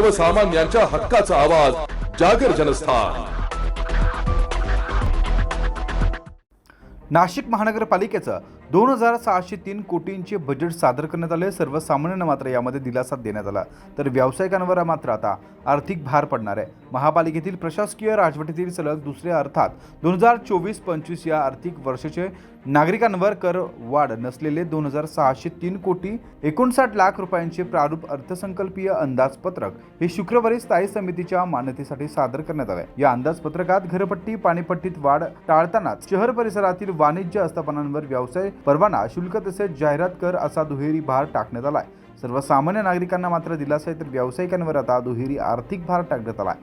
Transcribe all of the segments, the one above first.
सर्वसामान्यांच्या हक्काचा आवाज जागर जनस्थान. नाशिक महानगरपालिकेचं दोन हजार सहाशे तीन कोटींचे बजेट सादर करण्यात आले. सर्वसामान्यांना मात्र यामध्ये दिलासा देण्यात आला. तर व्यावसायिकांवर मात्र आता आर्थिक भार पडणार आहे. महापालिकेतील प्रशासकीय राजवटीतील सलग दुसऱ्या अर्थात दोन हजार चोवीस पंचवीस या आर्थिक वर्षाचे नागरिकांवर कर वाढ नसलेले दोन हजार सहाशे तीन कोटी एकोणसाठ लाख रुपयांचे प्रारूप अर्थसंकल्पीय अंदाजपत्रक हे शुक्रवारी स्थायी समितीच्या मान्यतेसाठी सादर करण्यात आले. या अंदाजपत्रकात घरपट्टी पाणीपट्टीत वाढ टाळतानाच शहर परिसरातील वाणिज्य आस्थापनांवर व्यवसाय परवाना शुल्क तसेच जाहिरात कर असा दुहेरी भार टाकण्यात आला आहे सर्वसामान्य नागरिकांना मात्र दिलासा आहे तर व्यावसायिकांवर आता दुहेरी आर्थिक भार टाकण्यात आलाय.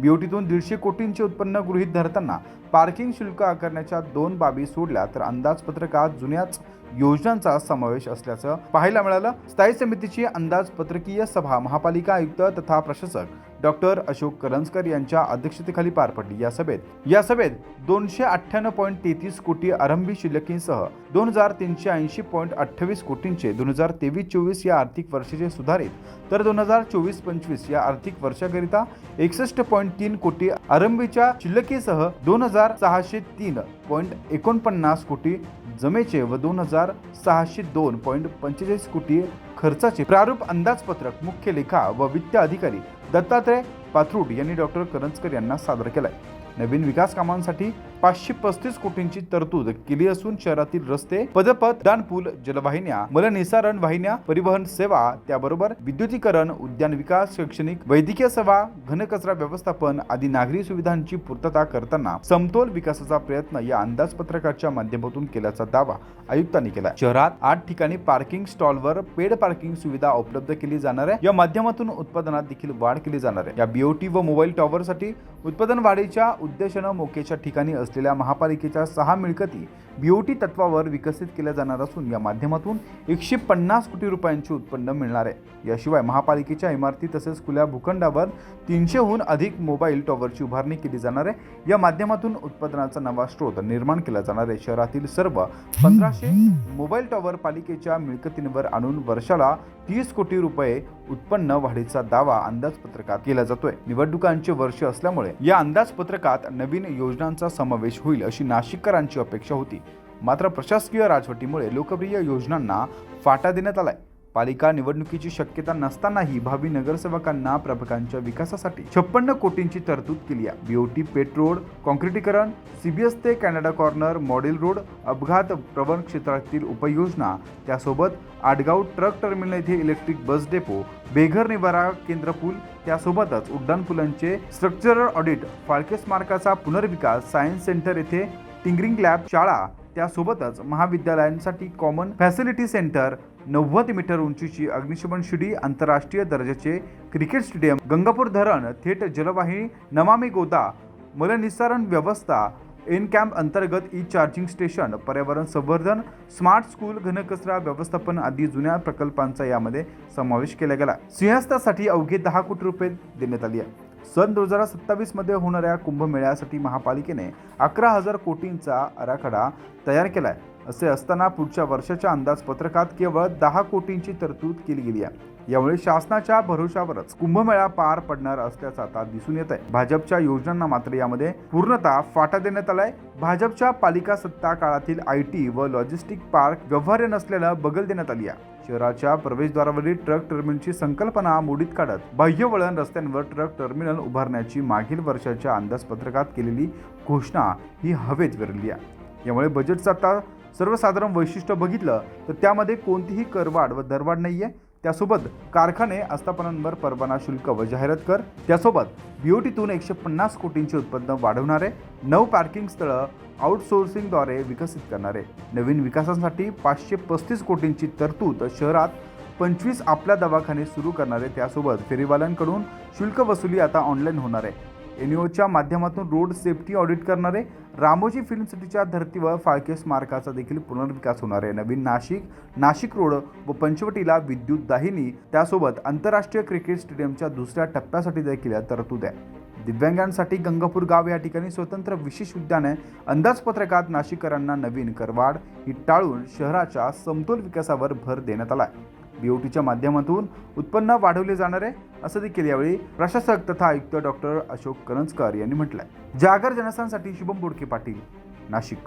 बीओटीतून दीडशे कोटींचे उत्पन्न गृहीत धरताना पार्किंग शुल्क आकारण्याच्या दोन बाबी सोडल्या तर अंदाजपत्रकात जुन्याच योजनांचा समावेश असल्याचं पाहायला मिळालं. स्थायी समितीची अंदाजपत्रकीय सभा महापालिका आयुक्त तथा प्रशासक डॉक्टर अशोक करंजकर यांच्या अध्यक्षतेखाली पार पडली. या सभेत या सभेत दोनशे अठ्ठ्याण्णव पॉईंट तेहतीस कोटी आरंभी शिल्लकींसह दोन हजार तीनशे ऐंशी पॉईंट अठ्ठावीस कोटींचे दोन हजार तेवीस चोवीस या आर्थिक वर्षाचे सुधारित तर दोन हजार चोवीस पंचवीस या आर्थिक वर्षाकरिता एकसष्ट पॉईंट तीन कोटी आरंभीच्या शिल्लकीसह दोन हजार सहाशे तीन पॉईंट एकोणपन्नास कोटी जमेचे व दोन हजार सहाशे दोन पॉईंट पंचेचाळीस कोटी खर्चाचे प्रारूप अंदाजपत्रक मुख्य लेखा व वित्त अधिकारी दत्तात्रय पाथरूड यांनी डॉक्टर करंजकर यांना सादर केलाय. नवीन विकास कामांसाठी पाचशे पस्तीस कोटींची तरतूद केली असून शहरातील रस्ते पदपथ दानपूल जलवाहिन्या मलनिसारण वाहिन्या परिवहन सेवा त्याबरोबर विद्युतीकरण उद्यान विकास शैक्षणिक वैद्यकीय सेवा घनकचरा व्यवस्थापन आदी नागरी सुविधांची पूर्तता करताना समतोल विकासाचा प्रयत्न या अंदाजपत्रकाच्या माध्यमातून केल्याचा दावा आयुक्तांनी केला शहरात आठ ठिकाणी पार्किंग स्टॉलवर पेड पार्किंग सुविधा उपलब्ध केली जाणार आहे. या माध्यमातून उत्पादनात देखील वाढ केली जाणार आहे. या बीओटी व मोबाईल टॉवरसाठी उत्पादन वाढीच्या उद्देशानं मोक्याच्या ठिकाणी असलेल्या महापालिकेच्या सहा मिळकती बीओटी तत्वावर विकसित केल्या जाणार असून या माध्यमातून एकशे पन्नास कोटी रुपयांचे उत्पन्न मिळणार आहे. याशिवाय महापालिकेच्या इमारती तसेच खुल्या भूखंडावर तीनशेहून अधिक मोबाईल टॉवरची उभारणी केली जाणार आहे. या माध्यमातून उत्पादनाचा नवा स्रोत निर्माण केला जाणार आहे. शहरातील सर्व पंधराशे मोबाईल टॉवर पालिकेच्या मिळकतींवर आणून वर्षाला तीस कोटी रुपये उत्पन्न वाढीचा दावा अंदाजपत्रकात केला जातोय. निवडणुकांचे वर्ष असल्यामुळे या अंदाजपत्रकात नवीन योजनांचा समावेश होईल अशी नाशिककरांची अपेक्षा होती. मात्र प्रशासकीय राजवटीमुळे लोकप्रिय योजनांना फाटा देण्यात आलाय. पालिका निवडणुकीची शक्यता नसतानाही भावी नगरसेवकांना प्रभागांच्या विकासासाठी छप्पन्न कोटींची तरतूद केली आहे. बीओटी पेट रोड कॉन्क्रिटीकरण सीबीएस ते कॅनडा कॉर्नर मॉडेल रोड अपघात प्रवण क्षेत्रातील उपयोजना. त्यासोबत आडगाव ट्रक टर्मिनल येथे इलेक्ट्रिक बस डेपो बेघर निवारा केंद्र पूल त्यासोबतच उड्डाण पुलांचे स्ट्रक्चरल ऑडिट फाळके स्मारकाचा पुनर्विकास सायन्स सेंटर येथे टिंगरिंग लॅब शाळा. त्यासोबतच महाविद्यालयांसाठी कॉमन फॅसिलिटी सेंटर नव्वद मीटर उंचीची अग्निशमन शिडी आंतरराष्ट्रीय दर्जाचे क्रिकेट स्टेडियम गंगापूर धरण थेट जलवाहिनी नमामी गोदा मलनिस्सारण व्यवस्था इन कॅम्प अंतर्गत ई चार्जिंग स्टेशन पर्यावरण संवर्धन स्मार्ट स्कूल घनकचरा व्यवस्थापन आदी जुन्या प्रकल्पांचा यामध्ये समावेश केला गेला. सिंहस्थासाठी अवघे दहा कोटी रुपये देण्यात आली आहे सन दोन हजार सत्तावीसमध्ये होणाऱ्या कुंभमेळ्यासाठी महापालिकेने अकरा हजार कोटींचा आराखडा तयार केला आहे असे असताना पुढच्या वर्षाच्या अंदाजपत्रकात केवळ दहा कोटींची तरतूद केली गेली आहे. यामुळे शासनाच्या भरोशावरच कुंभमेळा पार पडणार असल्याचं आता दिसून येत आहे. भाजपच्या योजनांना मात्र यामध्ये पूर्णतः फाटा देण्यात आलाय. भाजपच्या पालिका सत्ता काळातील आय टी व लॉजिस्टिक पार्क व्यवहार्य नसलेलं बगल देण्यात आली आहे. शहराच्या प्रवेशद्वारावरील ट्रक टर्मिनलची संकल्पना मोडीत काढत बाह्य वळण रस्त्यांवर ट्रक टर्मिनल उभारण्याची मागील वर्षाच्या अंदाजपत्रकात केलेली घोषणा ही हवेत विरली आहे. यामुळे बजेटचं आता सर्वसाधारण वैशिष्ट्य बघितलं तर त्यामध्ये कोणतीही करवाढ व दरवाढ नाही आहे त्यासोबत कारखाने आस्थापनांवर परवाना शुल्क व जाहिरात कर. त्यासोबत बीओटीतून एकशे पन्नास कोटींचे उत्पन्न वाढवणारे नऊ पार्किंग स्थळं आउटसोर्सिंगद्वारे विकसित करणारे. नवीन विकासासाठी पाचशे पस्तीस कोटींची तरतूद शहरात पंचवीस आपल्या दवाखाने सुरू करणारे. त्यासोबत फेरीवाल्यांकडून शुल्क वसुली आता ऑनलाईन होणार आहे. एन ओच्या माध्यमातून रोड सेफ्टी ऑडिट करणारे रामोजी फिल्म सिटीच्या धर्तीवर फाळके स्मारकाचा देखील पुनर्विकास होणार आहे. नवीन नाशिक नाशिक रोड व पंचवटीला विद्युत दाहिनी त्यासोबत आंतरराष्ट्रीय क्रिकेट स्टेडियमच्या दुसऱ्या टप्प्यासाठी देखील तरतूद आहे. दिव्यांगांसाठी गंगापूर गाव या ठिकाणी स्वतंत्र विशेष उद्याने अंदाजपत्रकात नाशिककरांना नवीन करवाढ ही टाळून शहराच्या समतोल विकासावर भर देण्यात आला आहे बीओटीच्या माध्यमातून उत्पन्न वाढवले जाणार आहे असं देखील यावेळी प्रशासक तथा आयुक्त डॉक्टर अशोक करंजकर यांनी म्हटलंय. जागर जनस्थानसाठी शुभम बोडके पाटील नाशिक.